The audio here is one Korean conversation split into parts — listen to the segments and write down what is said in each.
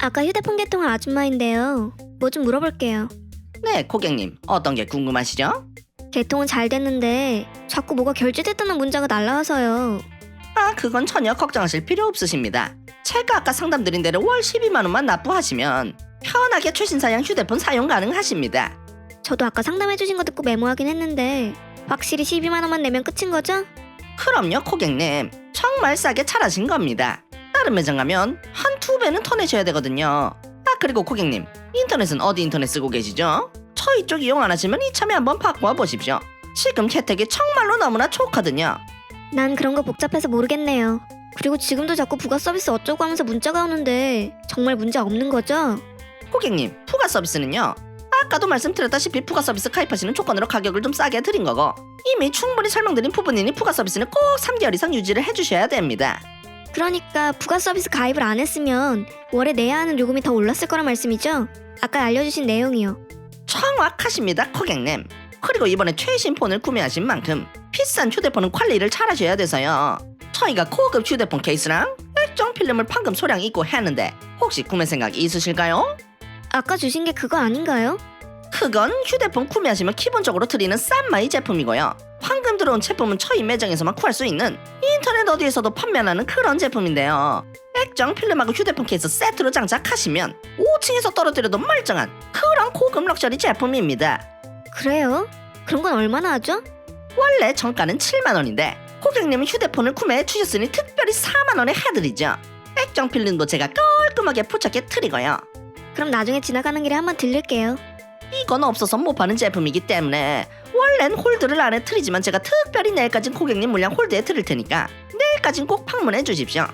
아까 휴대폰 개통한 아줌마인데요. 뭐 좀 물어볼게요. 네, 고객님. 어떤 게 궁금하시죠? 개통은 잘 됐는데 자꾸 뭐가 결제됐다는 문자가 날라와서요. 아, 그건 전혀 걱정하실 필요 없으십니다. 제가 아까 상담드린 대로 월 12만 원만 납부하시면 편하게 최신 사양 휴대폰 사용 가능하십니다. 저도 아까 상담해주신 거 듣고 메모하긴 했는데 확실히 12만 원만 내면 끝인 거죠? 그럼요, 고객님. 정말 싸게 잘하신 겁니다. 다른 매장 가면 한 두 배는 더 내셔야 되거든요. 아, 그리고 고객님. 인터넷은 어디 인터넷 쓰고 계시죠? 저희 쪽 이용 안 하시면 이참에 한번 바꿔 보십시오. 지금 혜택이 정말로 너무나 좋거든요. 난 그런 거 복잡해서 모르겠네요. 그리고 지금도 자꾸 부가 서비스 어쩌고 하면서 문자가 오는데 정말 문제 없는 거죠? 고객님, 부가 서비스는요. 아까도 말씀드렸다시피 부가 서비스 가입하시는 조건으로 가격을 좀 싸게 드린 거고 이미 충분히 설명드린 부분이니 부가 서비스는 꼭 3개월 이상 유지를 해주셔야 됩니다. 그러니까 부가 서비스 가입을 안 했으면 월에 내야 하는 요금이 더 올랐을 거란 말씀이죠? 아까 알려주신 내용이요. 정확하십니다, 고객님. 그리고 이번에 최신 폰을 구매하신 만큼 비싼 휴대폰은 관리를 잘하셔야 돼서요. 저희가 고급 휴대폰 케이스랑 액정 필름을 방금 소량 입고 했는데 혹시 구매 생각 있으실까요? 아까 주신 게 그거 아닌가요? 그건 휴대폰 구매하시면 기본적으로 드리는 싼 마이 제품이고요. 방금 들어온 제품은 저희 매장에서만 구할 수 있는 인터넷 어디에서도 판매하는 그런 제품인데요. 액정 필름하고 휴대폰 케이스 세트로 장착하시면 5층에서 떨어뜨려도 멀쩡한 그런 고급 럭셔리 제품입니다. 그래요? 그런 건 얼마나 하죠? 원래 정가는 7만 원인데 고객님은 휴대폰을 구매해 주셨으니 특별히 4만 원에 해드리죠. 액정 필름도 제가 깔끔하게 포착해 드리고요. 그럼 나중에 지나가는 길에 한번 들릴게요. 이건 없어서 못 파는 제품이기 때문에 원래는 홀드를 안에 드리지만 제가 특별히 내일까진 고객님 물량 홀드해 드릴 테니까 내일까진 꼭 방문해 주십시오.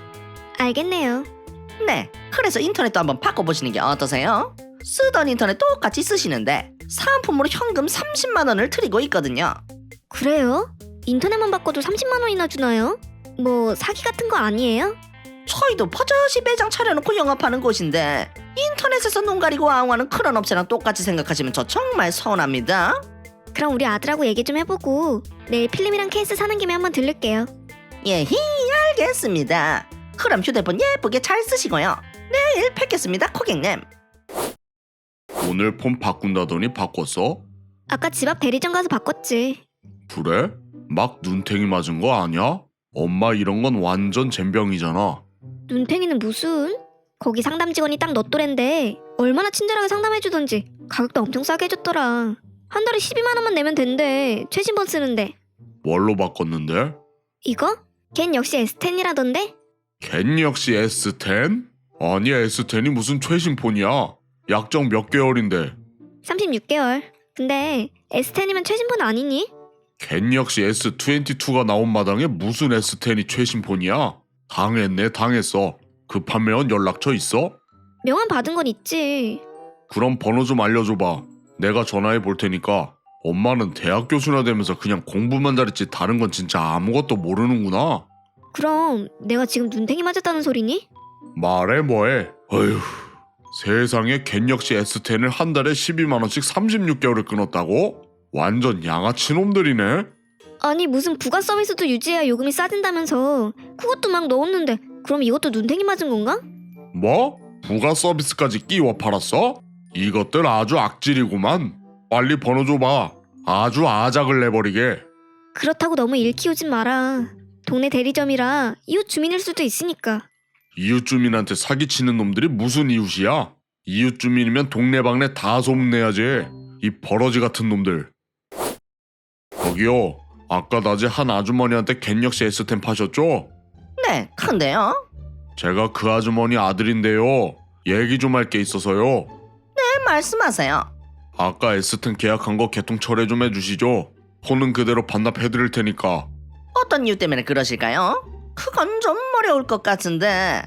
알겠네요. 네, 그래서 인터넷도 한번 바꿔보시는 게 어떠세요? 쓰던 인터넷 똑같이 쓰시는데 사은품으로 현금 30만 원을 드리고 있거든요. 그래요? 인터넷만 바꿔도 30만 원이나 주나요? 뭐 사기 같은 거 아니에요? 저희도 버젓이 매장 차려놓고 영업하는 곳인데 인터넷에서 눈 가리고 아웅하는 그런 업체랑 똑같이 생각하시면 저 정말 서운합니다. 그럼 우리 아들하고 얘기 좀 해보고 내일 필름이랑 케이스 사는 김에 한번 들를게요. 예히 알겠습니다. 그럼 휴대폰 예쁘게 잘 쓰시고요. 내일 뵙겠습니다, 고객님. 오늘 폰 바꾼다더니 바꿨어? 아까 집 앞 대리점 가서 바꿨지. 그래? 막 눈탱이 맞은 거 아니야? 엄마 이런 건 완전 젬병이잖아. 눈탱이는 무슨? 거기 상담 직원이 딱 너 또래인데 얼마나 친절하게 상담해주던지 가격도 엄청 싸게 해줬더라. 한 달에 12만 원만 내면 된대. 최신폰 쓰는데. 뭘로 바꿨는데? 이거? 걘 역시 S10이라던데? 걘 역시 S10? 아니 S10이 무슨 최신 폰이야? 약정 몇 개월인데 36개월. 근데 S10이면 최신폰 아니니? 걘 역시 S22가 나온 마당에 무슨 S10이 최신 폰이야? 당했네 당했어. 급한 매원 연락처 있어? 명함 받은 건 있지. 그럼 번호 좀 알려줘봐. 내가 전화해 볼 테니까. 엄마는 대학 교수나 되면서 그냥 공부만 잘했지 다른 건 진짜 아무것도 모르는구나. 그럼 내가 지금 눈탱이 맞았다는 소리니? 말해 뭐해. 어휴. 세상에 걘 역시 S10을 한 달에 12만 원씩 36개월을 끊었다고? 완전 양아치 놈들이네. 아니 무슨 부가 서비스도 유지해야 요금이 싸진다면서 그것도 막 넣었는데 그럼 이것도 눈탱이 맞은 건가? 뭐? 부가 서비스까지 끼워 팔았어? 이것들 아주 악질이구만. 빨리 번호 줘봐. 아주 아작을 내버리게. 그렇다고 너무 일 키우진 마라. 동네 대리점이라 이웃 주민일 수도 있으니까. 이웃 주민한테 사기치는 놈들이 무슨 이웃이야? 이웃 주민이면 동네방네 다 소문내야지. 이 버러지 같은 놈들. 저기요. 아까 낮에 한 아주머니한테 겐 역시 S10 파셨죠? 네, 근데요. 제가 그 아주머니 아들인데요. 얘기 좀 할 게 있어서요. 네, 말씀하세요. 아까 S10 계약한 거 개통 철회 좀 해주시죠. 폰은 그대로 반납해드릴 테니까. 어떤 이유 때문에 그러실까요? 그건 좀 어려울 것 같은데.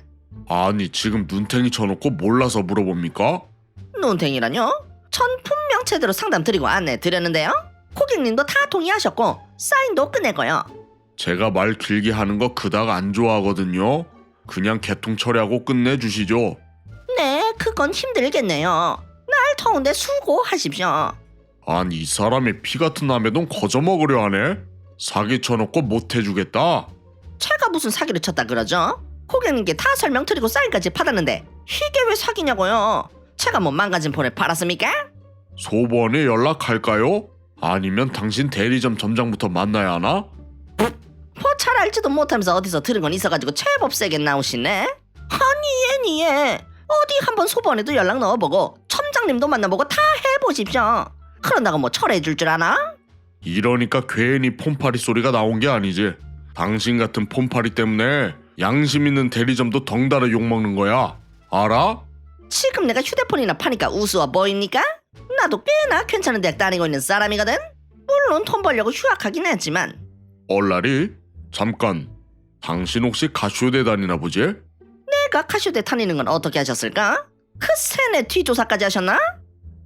아니 지금 눈탱이 쳐놓고 몰라서 물어봅니까? 눈탱이라뇨? 전 분명 제대로 상담 드리고 안내 드렸는데요. 고객님도 다 동의하셨고 사인도 끝내고요. 제가 말 길게 하는 거 그닥 안 좋아하거든요. 그냥 개통 처리하고 끝내주시죠. 네, 그건 힘들겠네요. 날 더운데 수고하십시오. 아니 이 사람이 피 같은 남의 돈 거저 먹으려 하네. 사기 쳐놓고 못 해주겠다. 제가 무슨 사기를 쳤다 그러죠? 고객님께 다 설명드리고 사인까지 받았는데 이게 왜 사기냐고요? 제가 뭐 망가진 폰을 팔았습니까? 소번에 연락할까요? 아니면 당신 대리점 점장부터 만나야 하나? 뭐잘 알지도 못하면서 어디서 들은 건 있어가지고 제법 세게 나오시네. 아니 얘니 얘 어디 한번 소번에도 연락 넣어보고 첨장님도 만나보고 다 해보십시오. 그런다고 뭐 철회해줄 줄 아나? 이러니까 괜히 폰파리 소리가 나온 게 아니지. 당신 같은 폰파리 때문에 양심 있는 대리점도 덩달아 욕먹는 거야. 알아? 지금 내가 휴대폰이나 파니까 우스워 보입니까? 나도 꽤나 괜찮은 대학 다니고 있는 사람이거든. 물론 돈 벌려고 휴학하긴 했지만 얼라리? 잠깐. 당신 혹시 가쇼대 다니나 보지? 내가 카쇼대 다니는 건 어떻게 하셨을까? 그 세네 뒷조사까지 하셨나?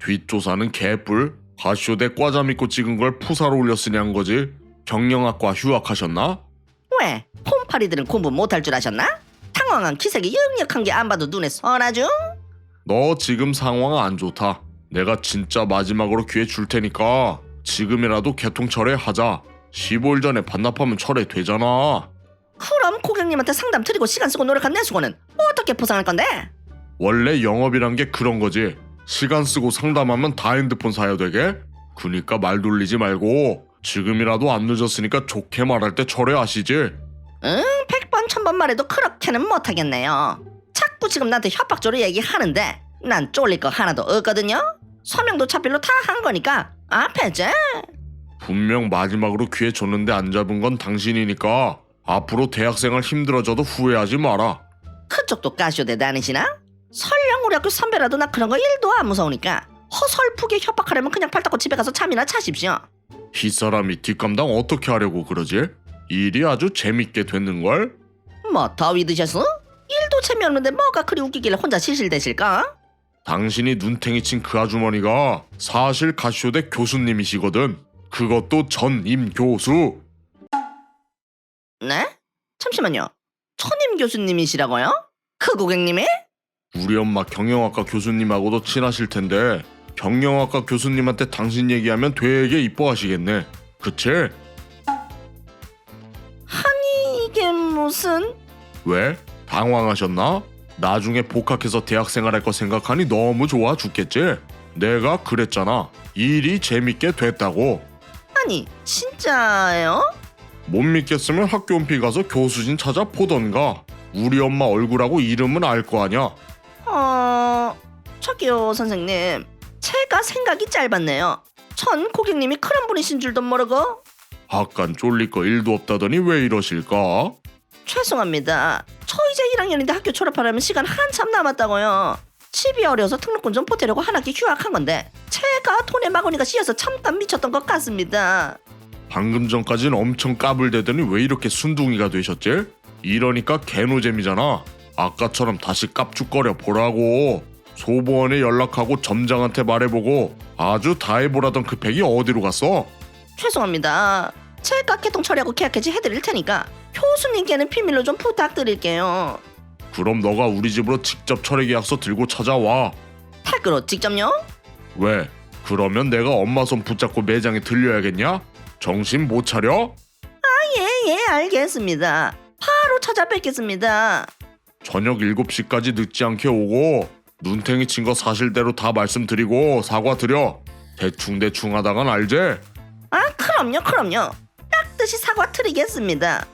뒷조사는 개뿔. 가쇼대 과자 믿고 찍은 걸 푸사로 올렸으니 한 거지. 경영학과 휴학하셨나? 왜? 폼파리들은 공부 못할 줄 아셨나? 당황한 기색이 역력한 게 안 봐도 눈에 선하죠? 너 지금 상황 안 좋다. 내가 진짜 마지막으로 기회 줄 테니까 지금이라도 개통 철회하자. 15일 전에 반납하면 철회되잖아. 그럼 고객님한테 상담 드리고 시간 쓰고 노력한 내 수고는 어떻게 보상할 건데? 원래 영업이란 게 그런 거지. 시간 쓰고 상담하면 다 핸드폰 사야 되게? 그니까 말 돌리지 말고 지금이라도 안 늦었으니까 좋게 말할 때 철회하시지. 응, 백번 천번 말해도 그렇게는 못하겠네요. 자꾸 지금 나한테 협박조로 얘기하는데 난 쫄릴 거 하나도 없거든요. 서명도 차필로 다 한 거니까 앞에지. 분명 마지막으로 기회 줬는데 안 잡은 건 당신이니까 앞으로 대학생활 힘들어져도 후회하지 마라. 그쪽도 까쇼대 다니시나? 설령 우리 학교 선배라도 나 그런 거 일도 안 무서우니까 허설프게 협박하려면 그냥 팔 닦고 집에 가서 잠이나 자십시오. 이 사람이 뒷감당 어떻게 하려고 그러지? 일이 아주 재밌게 됐는걸? 뭐 더위 드셨어? 일도 재미없는데 뭐가 그리 웃기길래 혼자 실실대실까? 당신이 눈탱이 친 그 아주머니가 사실 가쇼대 교수님이시거든. 그것도 전임 교수. 네? 잠시만요. 천임 교수님이시라고요? 그 고객님이? 우리 엄마 경영학과 교수님하고도 친하실 텐데 경영학과 교수님한테 당신 얘기하면 되게 이뻐하시겠네. 그치? 아니 이게 무슨... 왜? 당황하셨나? 나중에 복학해서 대학생활 할 거 생각하니 너무 좋아 죽겠지? 내가 그랬잖아. 일이 재밌게 됐다고. 아니 진짜예요? 못 믿겠으면 학교 온피 가서 교수진 찾아 보던가. 우리 엄마 얼굴하고 이름은 알 거 아냐? 어... 저기요 선생님 제가 생각이 짧았네요 전 고객님이 그런 분이신 줄도 모르고 아깐 쫄릴 거 일도 없다더니 왜 이러실까? 죄송합니다 저 이제 1학년인데 학교 졸업하려면 시간 한참 남았다고요 집이 어려서 등록금 좀 보태려고 한 학기 휴학한 건데 제가 돈에 마구니가 씌어서 잠깐 미쳤던 것 같습니다 방금 전까진 엄청 까불대더니 왜 이렇게 순둥이가 되셨지? 이러니까 개노잼이잖아. 아까처럼 다시 깝죽거려 보라고. 소보원에 연락하고 점장한테 말해보고 아주 다 해보라던 그 팩이 어디로 갔어? 죄송합니다 제가 개통 처리하고 계약 해지 해드릴 테니까 교수님께는 비밀로 좀 부탁드릴게요 그럼 너가 우리 집으로 직접 철회 계약서 들고 찾아와. 택으로 직접요? 왜? 그러면 내가 엄마 손 붙잡고 매장에 들려야겠냐? 정신 못 차려? 예, 예, 알겠습니다. 바로 찾아뵙겠습니다. 저녁 7시까지 늦지 않게 오고 눈탱이 친 거 사실대로 다 말씀드리고 사과드려. 대충대충 하다간 알제? 아, 그럼요, 그럼요. 깍듯이 사과 드리겠습니다.